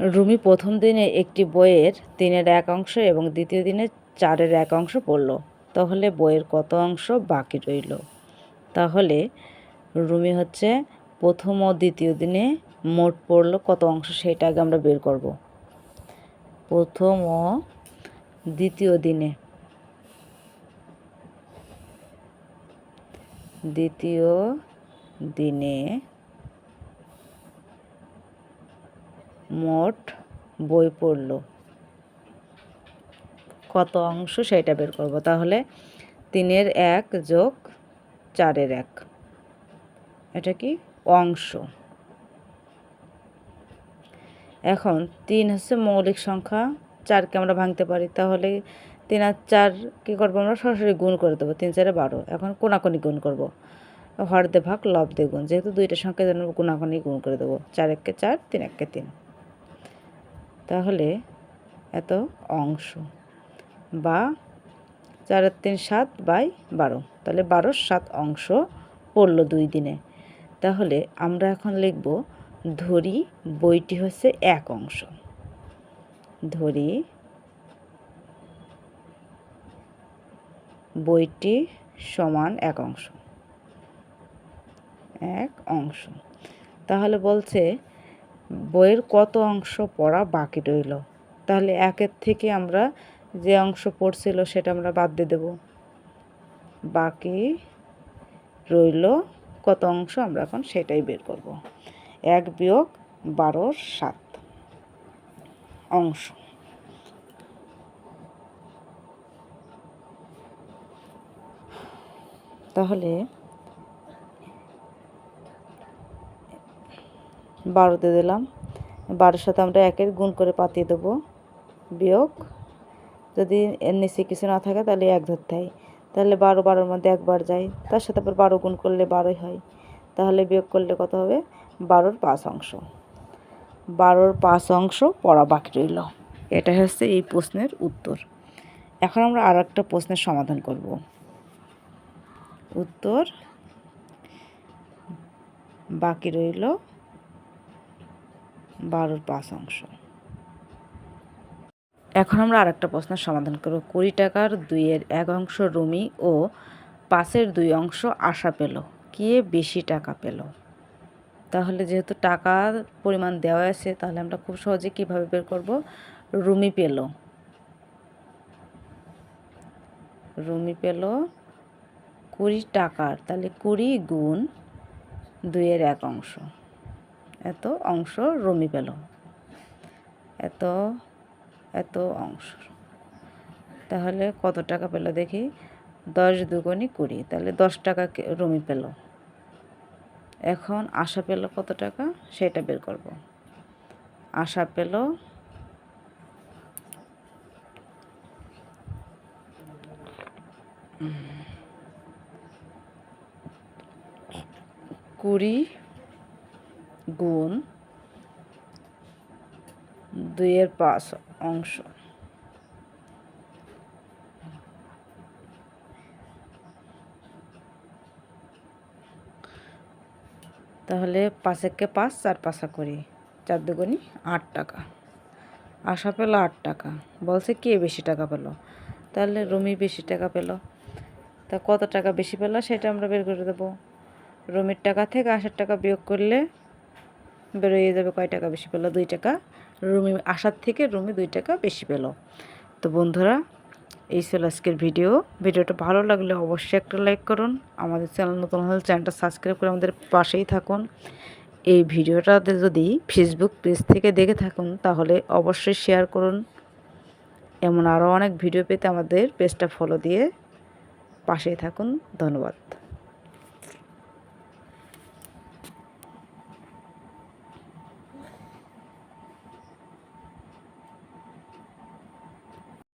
রুমি প্রথম দিনে একটি বইয়ের তিনের এক অংশ এবং দ্বিতীয় দিনে চারের এক অংশ পড়ল। তাহলে বইয়ের কত অংশ বাকি রইল? তাহলে রুমি হচ্ছে প্রথম ও দ্বিতীয় দিনে মোট পড়ল কত অংশ সেটা আগে আমরা বের করব। প্রথম ও দ্বিতীয় দিনে। দ্বিতীয় দিনে মোট বই পড়ল। কত অংশ সেটা বের করব। তাহলে তিনের এক যোগ চারের এক। এটা কি? অংশ। এখন তিন হচ্ছে মৌলিক সংখ্যা, চারকে আমরা ভাঙতে পারি। তাহলে তিন আর চার কী করব আমরা? সরাসরি গুণ করে দেবো। তিন, চারে বারো। এখন কোনাকুনি গুণ করব। হর দে ভাগ লব দে গুণ। যেহেতু দুইটা সংখ্যা যেন কোনাকুনি গুণ করে দেবো। চার এককে চার, তিন এককে তিন। তাহলে এত অংশ বা চার তিন সাত বাই বারো। তাহলে বারোর সাত অংশ পড়ল দুই দিনে। তাহলে আমরা এখন লিখব ধরি বইটি হচ্ছে এক অংশ। ধরি বইটি সমান এক অংশ। এক অংশ। তাহলে বলছে বইয়ের কত অংশ পড়া বাকি রইল? তাহলে একের থেকে আমরা যে অংশ পড়ছিল সেটা আমরা বাদ দিয়ে দেব। বাকি রইল কত অংশ আমরা এখন সেটাই বের করব। এক বিয়োগ বারোর সাত অংশ। তাহলে বারোতে দিলাম। বারোর সাথে আমরা একের গুণ করে পাতিয়ে দেবো। বিয়োগ। যদি এর নিচে কিছু না থাকে তাহলে এক ধরতে হয়। তাহলে বারো, বারোর মধ্যে একবার যায়। তার সাথে আবার বারো গুণ করলে বারোই হয়। তাহলে বিয়োগ করলে কত হবে? বারোর পাঁচ অংশ। বারোর পাঁচ অংশ পড়া বাকি রইল। এটা হচ্ছে এই প্রশ্নের উত্তর। এখন আমরা আর একটা প্রশ্নের সমাধান করব। উত্তর বাকি রইল বারোর পাঁচ অংশ। এখন আমরা আরেকটা প্রশ্নের সমাধান করব। কুড়ি টাকার দুইয়ের এক অংশ রুমি ও পাঁচের দুই অংশ আশা পেল। কে বেশি টাকা পেল? তাহলে যেহেতু টাকার পরিমাণ দেওয়া আছে, তাহলে আমরা খুব সহজে কীভাবে বের করব? রুমি পেল। রুমি পেল কুড়ি টাকার, তাহলে কুড়ি গুণ দুইয়ের এক অংশ। এত অংশ রমি পেল। এত এত অংশ। তাহলে কত টাকা পেল দেখি? দশ দুগুণই কুড়ি। তাহলে দশ টাকা রমি পেল। এখন আশা পেল কত টাকা? সেটা বের করব। আশা পেল কুড়ি গুণ দুইয়ের পাঁচ অংশ। তাহলে পাঁচ পাঁচেককে পাঁচ, চার পাঁচা করি চার দুগুনি আট টাকা। আশা পেল আট টাকা। বলছে কে বেশি টাকা পেল? তাহলে রুমি বেশি টাকা পেল। তা কত টাকা বেশি পেল সেটা আমরা বের করে দেবো। রুমির টাকা থেকে আশার টাকা বিয়োগ করলে বেরোয় যাবে কয় টাকা বেশি পেল? দুই টাকা। রুমি আসার থেকে রুমি দুই টাকা বেশি পেল। তো বন্ধুরা, এই ছিল আজকের ভিডিও। ভিডিওটা ভালো লাগলে অবশ্যই একটা লাইক করুন। আমাদের চ্যানেল নতুন হলে চ্যানেলটা সাবস্ক্রাইব করে আমাদের পাশেই থাকুন। এই ভিডিওটাতে যদি ফেসবুক পেজ থেকে দেখে থাকুন, তাহলে অবশ্যই শেয়ার করুন। এমন আরও অনেক ভিডিও পেতে আমাদের পেজটা ফলো দিয়ে পাশেই থাকুন। ধন্যবাদ।